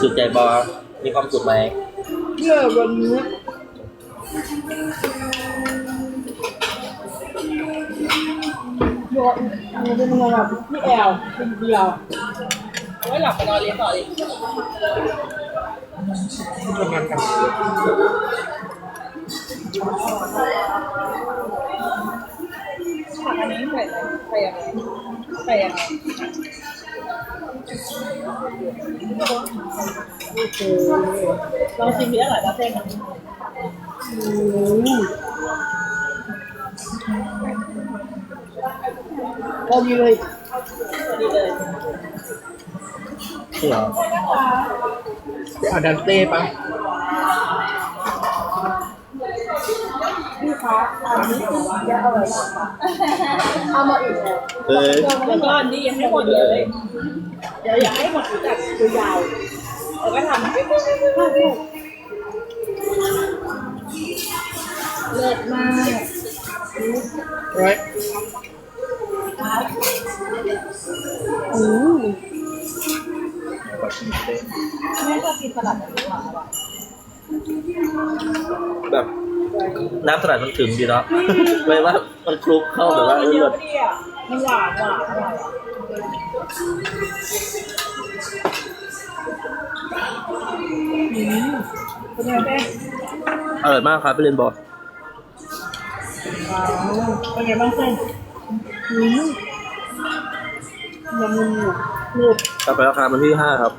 สุดใจบอมีความสุขไหมเชื่อวันนี้โยนมันเป็นยังไงแบบพี่แอลคนเดียวเอาไว้หลับไปนอนเรียนต่อดิทำงานกันผักอันนี้ใส่อะไรใส่ยังไงใส่ยังไง โอเคลองชิมดิอร่อยปะเส้นอะอืมพอดีเลยดีเลยเหรอเอาดันเต้ปะพี่คะอันนี้จะอร่อยมากค่ะเอามาอีกแล้วเอ้ยแล้วก็อันนี้ยังไม่หมดเลย เดี๋ยวอยากให้หมดรู้จักยาวแล้วก็ทำๆเลิศมากเฮ้ยอืมแม่ชอบกินสลัดแบบนี้หวานอร่อยแบบน้ำสลัดมันถึงดีเนาะไม่ว่ามันคลุกเข้าแบบว่ามันเออเยแบอะบดีอะมันหวานหวานอร่อยอะ เป็นไงแม่อร่อยมากครับไปเรียนบอกเป็นไงบ้างเส้นอืมยังมึนอยู่หนึบกลับไปราคามันที่ห้าครับ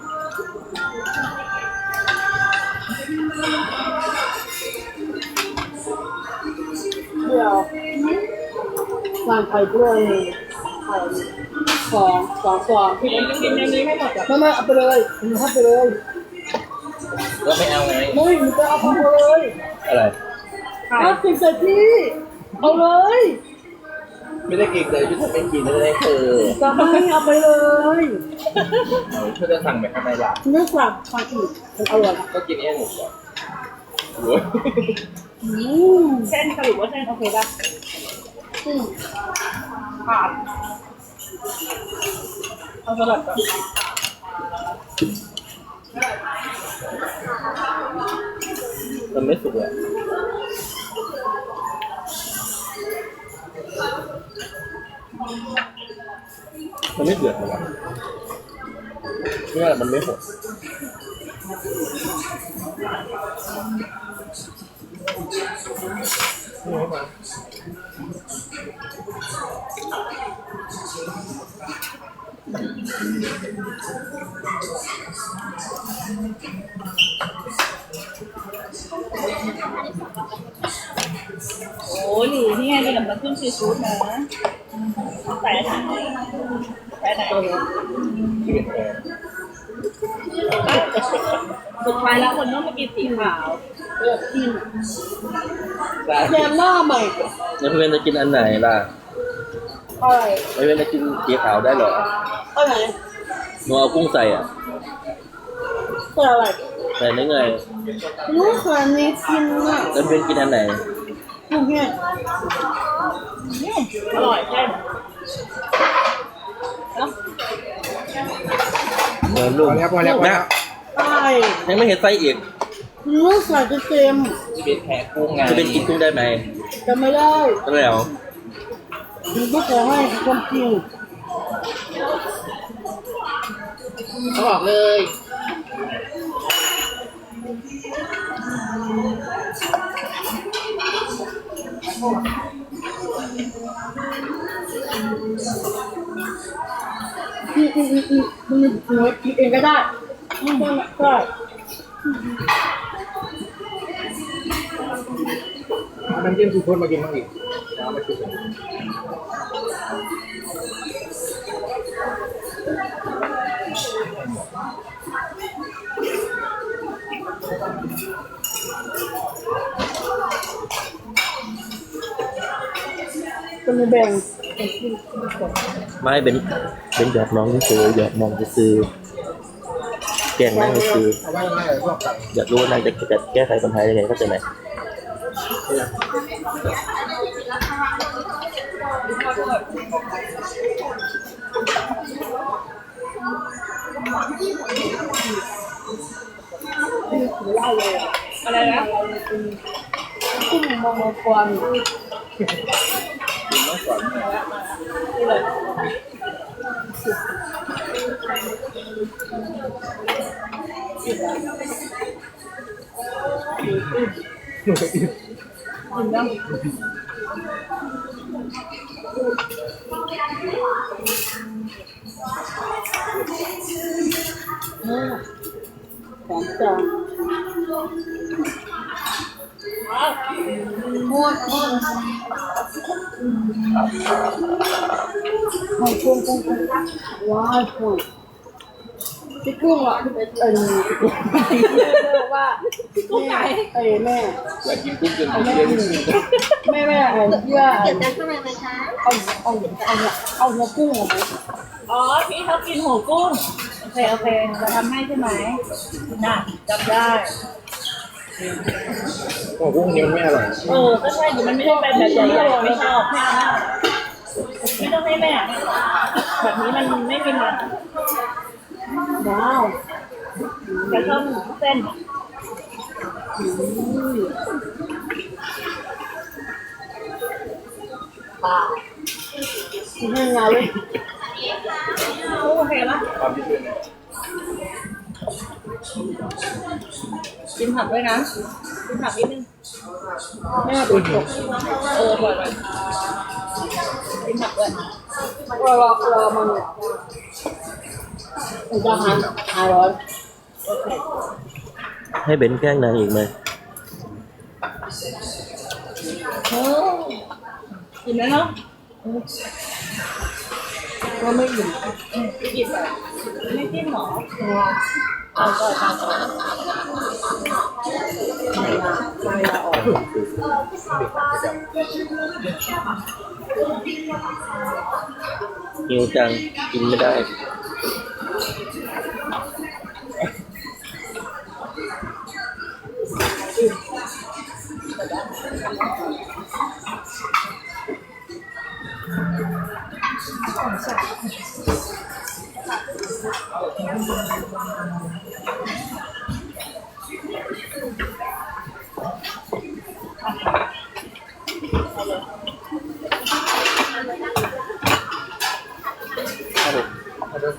เดียววางไข่ด้วยไข่ สองสองฟองกินกินอย่างนี้ให้หมดอะไม่ไม่เอาไปเลยหนูให้ไปเลยก็ไม่เอาไงไม่หนูจะเอาไปเลยอะไรถ้ากินเสร็จพี่เอาเลย ไม่ได้กินเลยพี่ทำไม่กินไม่ได้เธอจะให้เอาไปเลยเธอจะสั่งแบบทำไมล่ะเนื้อสับฟังอีกมันอร่อยก็กินเองหมดก่อนอืมเส้นสรุปว่าเส้นโอเคป่ะอืมผ่าน เอาสลัดก่อนมันไม่สุกเลยมันไม่เดือดเลยวะเนี่ยมันไม่หด โอ้หรือนี่ไงนี่กับน้ำจิ้มซีฟู้ดนะใส่อันไหนใส่อันไหนที่เป็นแอร์สุดท้ายแล้วคนต้องมากินสีขาวเลือ กกินใช่แยมหน้าใหม่แล้วพี่เวนจะกินอันไหนล่ะอะไรพี่เวนจะกินสีขาวได้เหรออะไรหนูเอากุ้งใส่อะเป็นอะไรใส่ได้ไงลูกค้านี่กินอะแล้วพี่เวนกินอันไหนลูกเนี่ยอร่อยใช่ไหมเนาะเออลูกพอแล้วพอแล้วพอแล้ว ใช่ยังไม่เห็นไส้อีก ลูกใส่เต็มจะเป็นแพ้กุ้งไงจะเป็นกินกุ้งได้ไหมจะไม่ได้ก็แล้วหนูก็ขอให้ความจริงเขาบอกเลยอืมอืมอืมอืมอืมหนูกินเองก็ได้อืมได้ น้ำจิ้มซีฟู้ดมากินบ้างอีกเอามาชิมกันก็ไม่แบ่งไม่เป็นเป็นหยอกน้องที่ซื้อหยอกน้องที่ซื้อแกล้งนั่งซื้อเอาไว้ตรงนั้นเลยพวกกันอยากรู้ว่านางจะจะแก้ไขปัญหายังไงเข้าใจไหมถื อได้เลยอะอะไรนะกุ้งมองมองกรน้องสอนเนี่ยนี่เลยหนูอิ่ม กินยังสามจานหม กุ้งกุ้งกุ้งว้าวกุ้งพี่กุ้งอะเออว่ากุ้งไหนเอ้แม่อยากกินกุ้งจนเยอะที่แม่แม่เออเยื่อเก็บได้ข้างในไหมคะเอาเอาเอาเอาเนื้อกุ้งออกมาอ๋อพี่เขากินหัวกุ้งโอเคโอเคจะทำให้ใช่ไหมน่ะจำได้โอ้กุ้งนี้มันไม่อร่อยเออก็ใช่อยู่มันไม่ได้เป็นแบบใหญ่ๆไม่ชอบไม่เอาไม่ต้องให้แม่แบบนี้มันไม่มีมัน ว้าวแต่ชอบเส้นกินให้งานเลยโอเคปะความที่เป็นเนี่ยกินผักด้วยนะกินผักนิดนึงแม่เป็นตกเออปล่อยไปกินผักด้วยรอรอรอมัน มันจะหาหาร้อนโอเคให้เบนแกล้งนางอีกไหมโอ้กินแล้วเนาะก็ไม่อิ่มไม่กินแบบไม่กินหรอเอาก่อนเอาก่อนไม่มาไม่มาออกเด็กประจำหิวจังกินไม่ได้ มา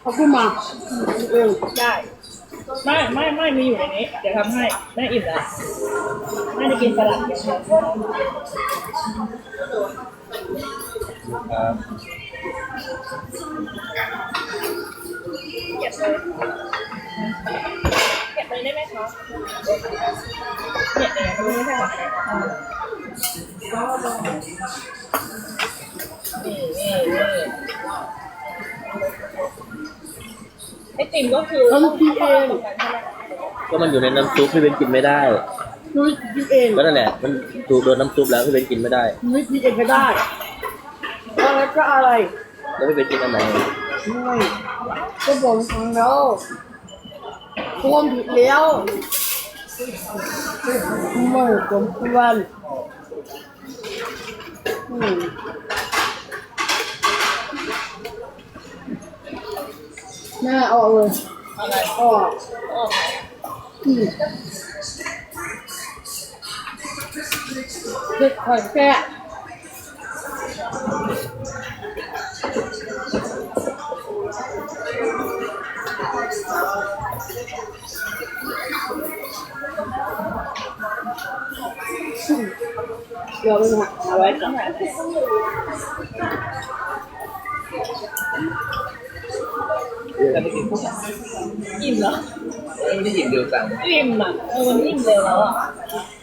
เขาขึ้นมาเองได้ ไม่ไม่ไม่มีอยู่ในนี้ เดี๋ยวทำให้แม่อิ่มแล้วแม่จะกินสลัดอย่างเดียวครับ เก็บเลยเก็บเลยได้ไหมคะเนี่ยเนี่ยรู้ไหมคะนี่นี่นี่ไอติมก็คือทำกินเองก็มันอยู่ในน้ำซุปพี่เบนกินไม่ได้นุ้ยกินเองก็นั่นแหละมันถูกโดนน้ำซุปแล้วพี่เบนกินไม่ได้นุ้ยกินเองก็ได้อะไรก็อะไรแล้วพี่เบนกินอันไหน ไม่ก็บอกฟังแล้วพวมผิดแล้วไม่สมควรอืมแม่เอาเลยอะไรออกโอ้อืมเด็กขอยแก่ เดี๋ยวมันหาไว้ก่อนแต่ไม่กินกุ้งอิ่มเหรอไม่ได้หยิบเดียวกันอิ่มอะเออมันอิ่มเร็วแล้วอะ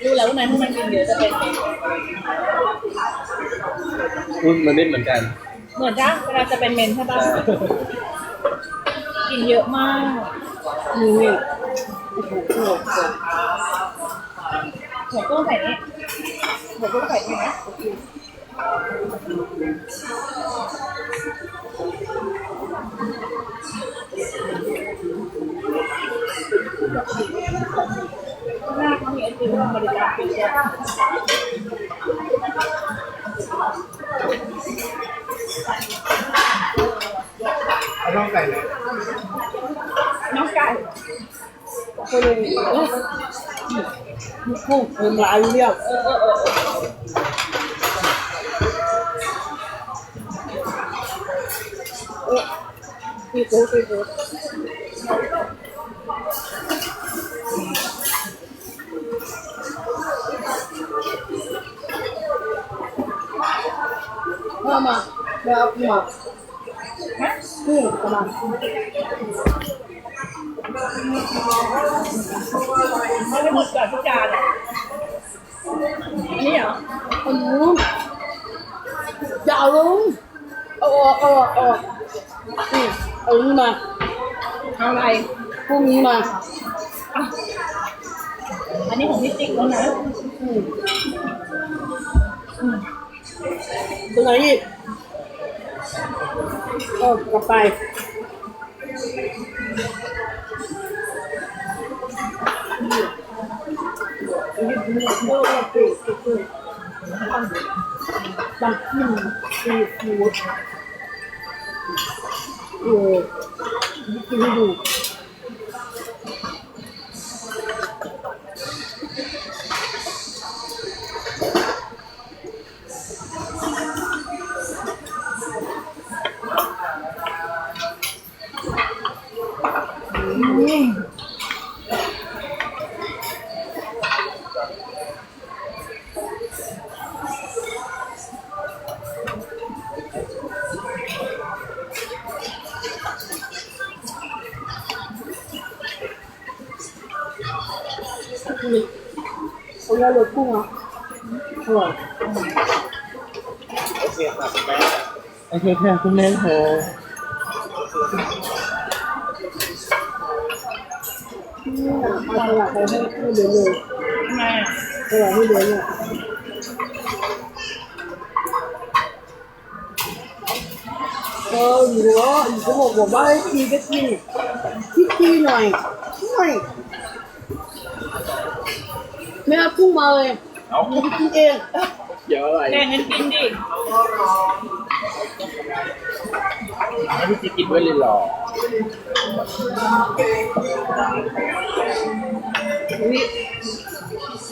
รู้แล้วว่าในถ้ามันกินเยอะจะเป็นอุ้ยมันไม่เหมือนกัน เหมือนจ้าเวลาจะเป็นเมนใช่ป่ะกินเยอะมากนี่ ไอติมบริการฟรีด้วยเอ แล้วมานี่ประมาณไม่ได้หมดก่อนทุกจานอะอันนี้เหรออันนู้นอย่าเอาลงเอาออกเอาออกเอาออกนี่เอานี้มาเอาอะไรพรุ่งนี้มาอะอันนี้ของพี่ติ๊กแล้วนะอืมอืมตรงไหนอีก ก็กลับไปบังคิมซีฟู้ดเออกินให้ดู เคค่ะคุณแม่ค่ะนี่อะเอาสลัดไปให้ให้เดือนเลยทำไมอะสลัดให้เดือนเนี่ยเอออยู่ว่าอยู่ก็บอกบอกว่าให้ทีก็ทีที่ทีหน่อยหน่อยแม่เอากุ้งมาเลยเอาหนูไปกินเอง เดี๋ยวอะไรแดงงั้นกินดิให้ พี่จิ๊กกินด้วยเลยหรอ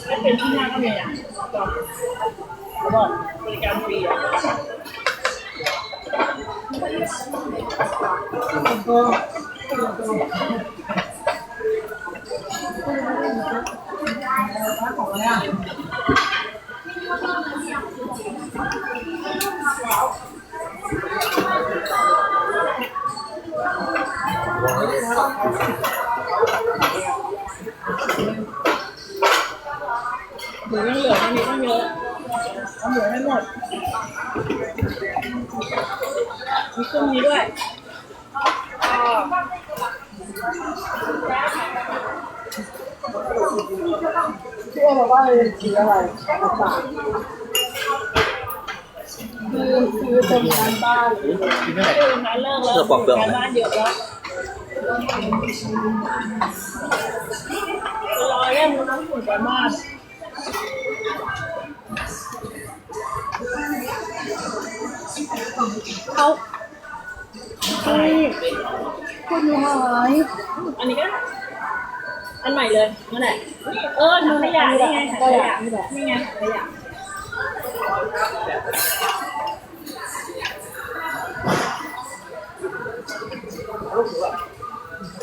ถ้าเป็นที่หน้าก็มีอะเขาบอกบริการฟรีอะเออหมูยังเหลืออันนี้ต้องเยอะเอาหมูให้หมดมีเครื่องนี้ด้วยอ่า ที่ว่าบอกว่าเรียนสี อะไรภาษาคือคือเป็นงานบ้านคือนั้นเลิกแล้วการบ้านเยอะแล้วรอแย่งมันต้องฝุ่นกันมากเขาเฮ้คนอยู่หายอันนี้ก็อันใหม่เลยนั่นแหละ เออถังขยะนี่ไงถังขยะนี่ไงถังขยะ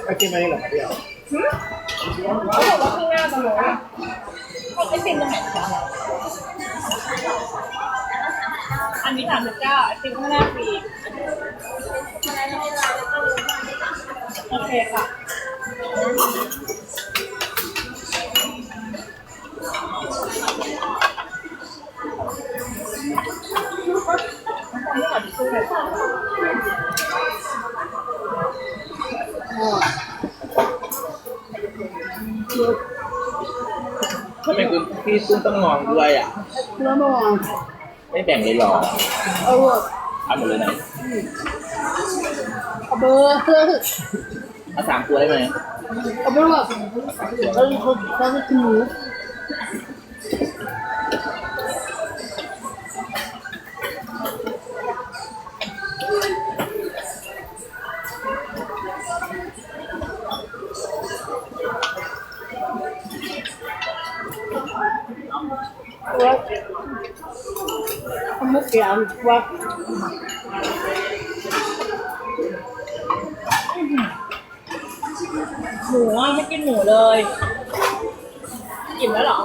ไอ้กินไหมเหรอเดี๋ยวเขาบอกว่าข้างหน้าตรงนู้นเขาไอติมตรงไหนอันนี้สามสิบเก้าซิมข้างหน้าฟรีโอเคค่ะ ตุ้มต้องงองด้วยอะ แล้วมองไม่แบ่งเลยเหรอเอาอะทำหมดเลยนะเอาเบอร์เอาสามตัวได้ไหมเเอาเป็นว่าเราเขาเขาจะกิน ว่าไม่เกี่ยวว่าหมูอะไม่กินหมูเลย กินแล้วหรอ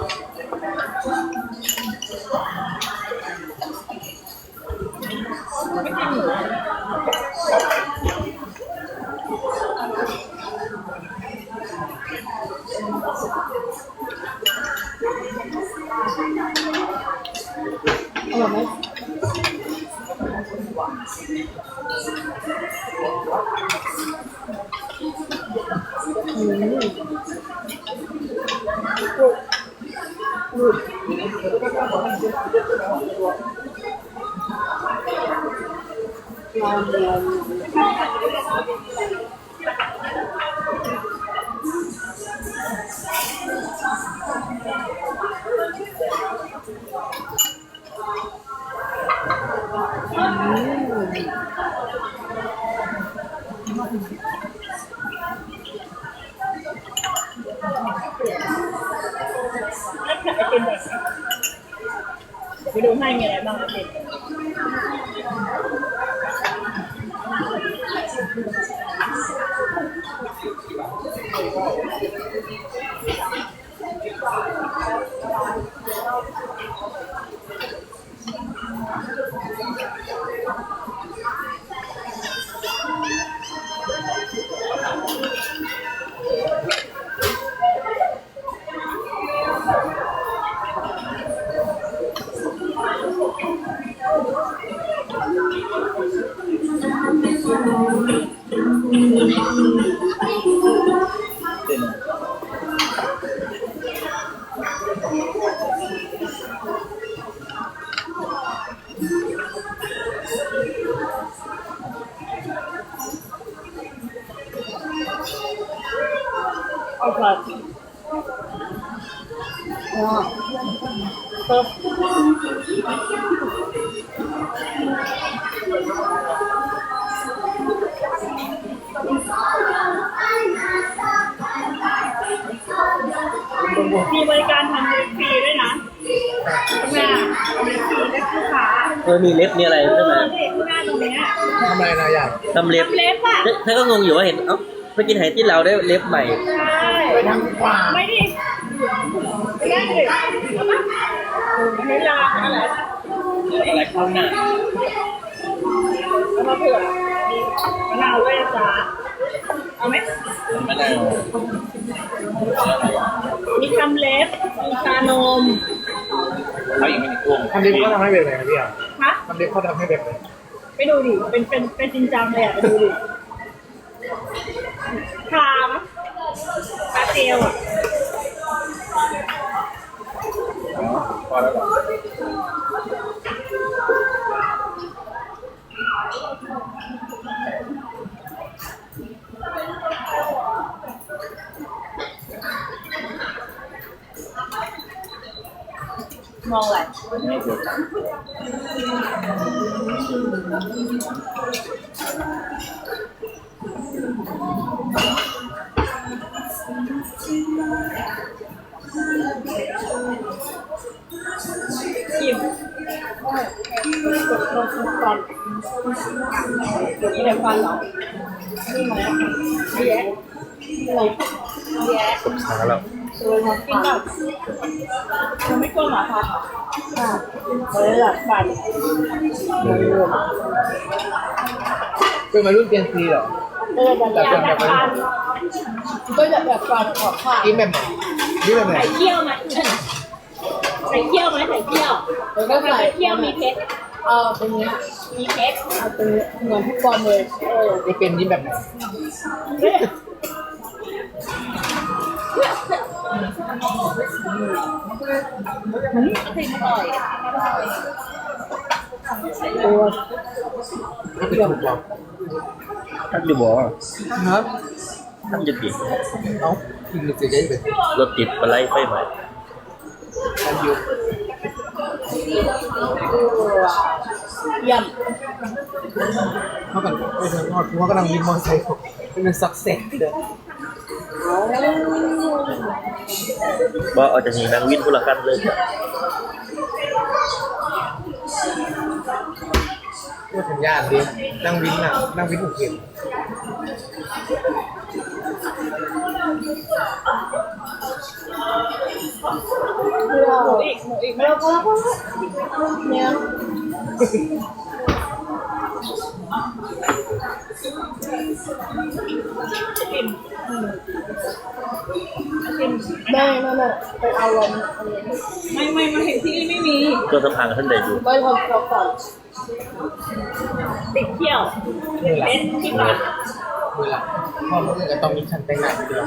ไม่กินหมู อร่อยไหมอืม ล ไปดูให้มีอ เออมีเล็บมีอะไรเอใช่ไหมอนี่ข้างหน้าตรงเนี้ยทำอะไรนะอยากทำเล็บทำเล็บอะเธอก็งงอยู่ว่าเห็นเอ้าไปกินไหที่เราได้เล็บใหม่ ใช่ไปทางขวาไม่ดิไม่ได้ดิเอาปะไม่ลาอะไรอะไรเข้าหน้าเอามาเผื่อมีมะนาวด้วยนะจ๊ะเอาไหมไม่ได้มีทำเล็บมีชานม เขาอีกไม่ถึงกุ้งทำเล็บเขาทำให้แบบไหนนะพี่อะฮะทำ เล็บเขาทำให้แบบไหนไปดูดิ เป็นเป็นเป็นจริงจังเลยอะไปดูดิทามะปลาเจลอะพอแล้วเหรอ มองอะไรอิ่มกดลงก่อนนี่เดี๋ยฟันเหรอนี่ไหมแย่นี่อะไรแย่หาแล้ว กินแบบมันไม่กลัวหมาค่ะค่ะเลยหลักฝันเป็นวัยรุ่นเจนซีเหรอก็จะแบบอยากแบบฟันก็จะแบบฝันขอค่ะกินแบบไหนกินแบบไหนใส่เขี้ยวไหมใส่เขี้ยวไหมใส่เขี้ยวแล้วก็ใส่เขี้ยวมีเพชรเอาตรงนี้ยมีเพชรเอาตรงนี้เหมือนพี่บอลเลยเออจะเป็นยิ้แบบไหน มันติดอร่อยตัวถ้าเป็นถูกบอกทักอยู่บอกครับท่านจะติดเอ้าอีกหนึ่งจะได้เป็นรถติดไปไล่ไฟใหม่การยูเยี่ยมเขากันไปทางนอดเพราะว่ากำลังวินมอเตอร์ไซค์เป็นสักเซ็ตเลย ว่าเอาจากนี้นั่งวินคนละคันเลยพูดถึงญาติดินั่งวินน่ะนั่งวินถูกเข็มเดี๋ยวหมูอีกหมูอีกไหมเดี๋ยวพอแล้วพอแล้วเนี่ยกินกิน แม่แม่แม่ไปเอาลมอันนี้ไม่ไม่มาเห็นที่นี่ไม่มีเครื่องสำอางท่านใดอยู่ไม่ทำเขาก่อนติดเที่ยวนี่แหละเป็นที่บ้านนี่แหละพ่อเมื่อไหร่ก็ต้องมีชั้นแต่งหน้าไปเดียว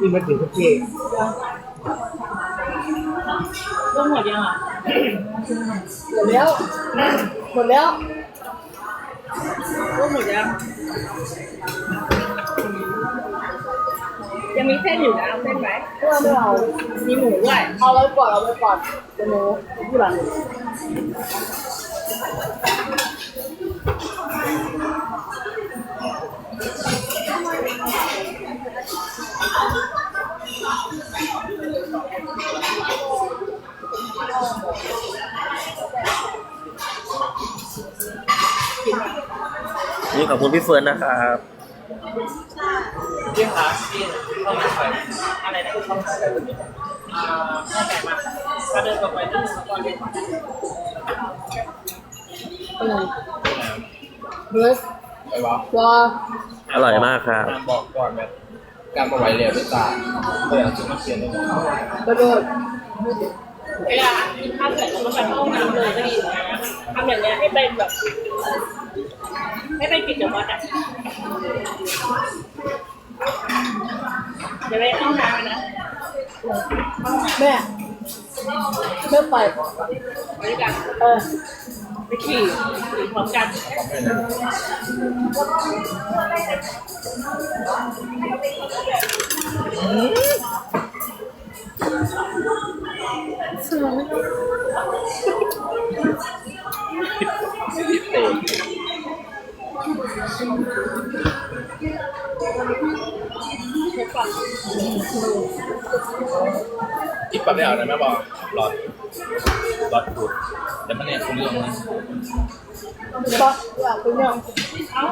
นี่มาถึงประเทศก็หมดยังอะหมดแล้ว หมดแล้วก็หมดยังยังมีเส้นอยู่นะเอาเส้นไหมเพื่อไม่เอามีหมูด้วยเอาไว้ก่อนเอาไว้ก่อนเดี๋ยวหนูที่หลัง นี่ขอบคุณพี่เฟิร์นนะครับที่หาที่เข้ามาใส่อะไรนะเข้ามาใส่แบบนี้อ่าเข้าใจมาถ้าเดินต่อไปนั่นก็เรียนอืมเฮ้ยไปวะว่าอร่อยมากครับบอกก่อนแบบการประไว้เรียนด้วยตาเออจุดมาเขียนได้ไหมกระโดด เวลากินข้าวเสร็จแล้วก็ไปเข้าน้ำเลยก็ดีนะทำอย่างเงี้ยให้เป็นแบบ ให้เป็นกิจวัตรอะเดี๋ยวไปเข้าห้องน้ำนะแม่แม่ไปไปด้วยกันเออไปขี่ขี่พร้อมกัน คิดปัดได้เอาอะไรไหมบอกหลอดหลอดดูดแต่มันเนี่ยคุณเรื่องนะปะอยากไปเนี่ย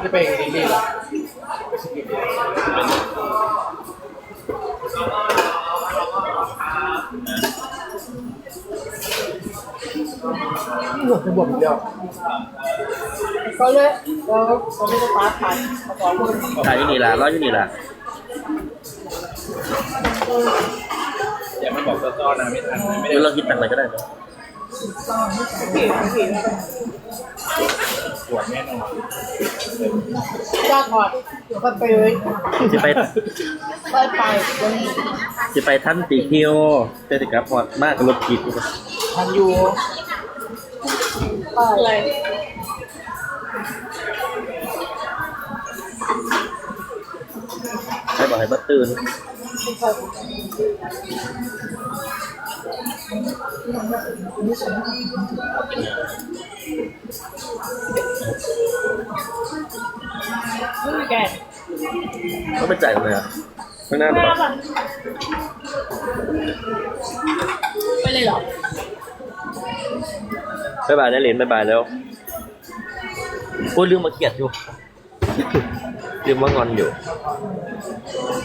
จะไปดีๆหรอ หมดจะบวมเดียวก็เลยแล้วเขาไม่ได้ปาร์ตถ่ายมาสองคนขายที่นี่ละร้อยที่นี่ละอย่าไม่บอกต้อๆนะไม่ทันไม่เดี๋ได้ยวเราคิดตังค์อะไรก็ได้นะปวดแน่นอนจ้าถอดเดี๋ยวก็ไปเลยจะไปไปไปวันนี้จะไปท่านตีเที่ยวเจติกับพอดมากกับรถกิดทันอยู่ไป อะไรให้บอกให้บัตตื่น哎ไม่มีแกนก็ไปจ่ายกันเลยอะข้างหน้าไม่บอกรับอะไปเลยเหรอ บ๊ายบายนะเหรียญบายบายแล้วโอ้ยรื่องมาเกียดอยู่เรื่องมางอนอยู่